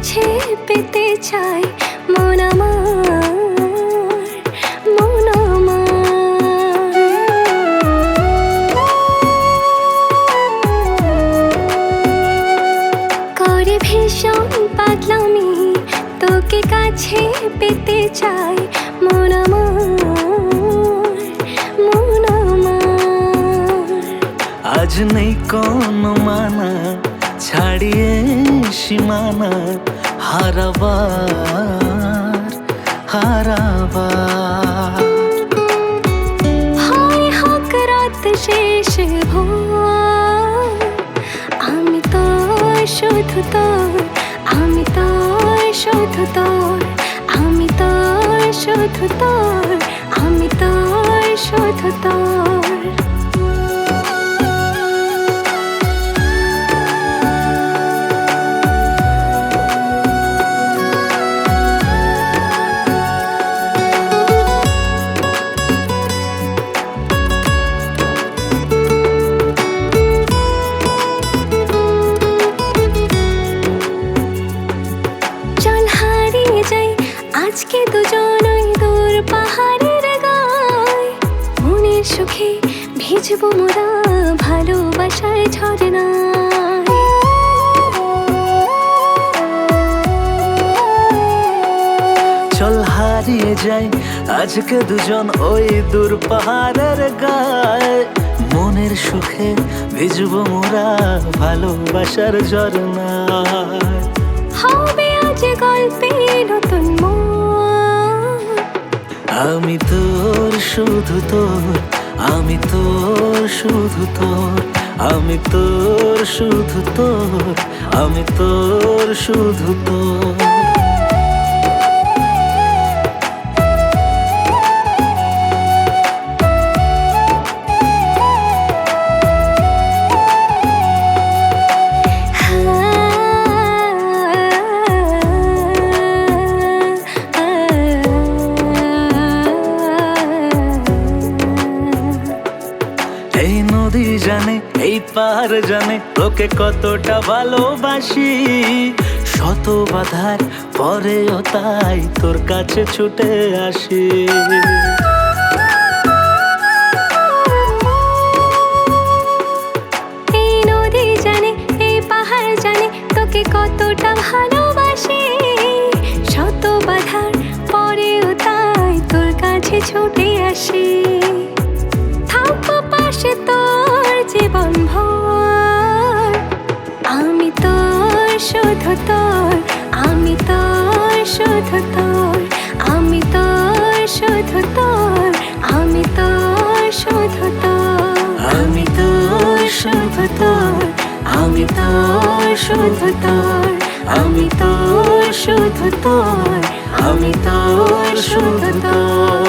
কাছে পেতে চাই মন করে ভীষণ তোকে কাছে পেতে চাই মন মন আজ নেই কোনো মানা সীমানা হারাবার হারাবার হয় হোক রাত শেষ ভোর আমি তো শুধু তোর আমি তো শুধু তোর আমি তো শুধু তোর আমি তো শুধু তোর দুজনই দূর পাহাড়ের গায়। মনের সুখে ভিজবো মোরা ভালোবাসায় ঝরনায় চল হারিয়ে যাই আজকে দুজন ওই দূর পাহাড়ের গায়ে। মনের সুখে ভিজব মোরা ভালোবাসার ঝরনায় হবে আজ গল্পে নতুন মোড় আমি তোর, শুধু তোর, আমি তোর, শুধু তোর, আমি তোর, শুধু তোর, আমি তোর, শুধু তোর। নদী জানে, এই পাহাড় জানে, তোকে কতটা ভালোবাসি। শত বাধার পরেও তাই তোর কাছে ছুটে আসি। এই নদী জানে, এই পাহাড় জানে, তোকে কতটা ভালোবাসি। শত বাধার পরেও তাই তোর কাছে ছুটে আসি। শুধু তোর, আমি তোর শুধু তোর, আমি তোর শুধু তোর। আমি তোর শুধু তোর, আমি শুধু তোর। আমি শুধু তোর, আমি শুধু তোর।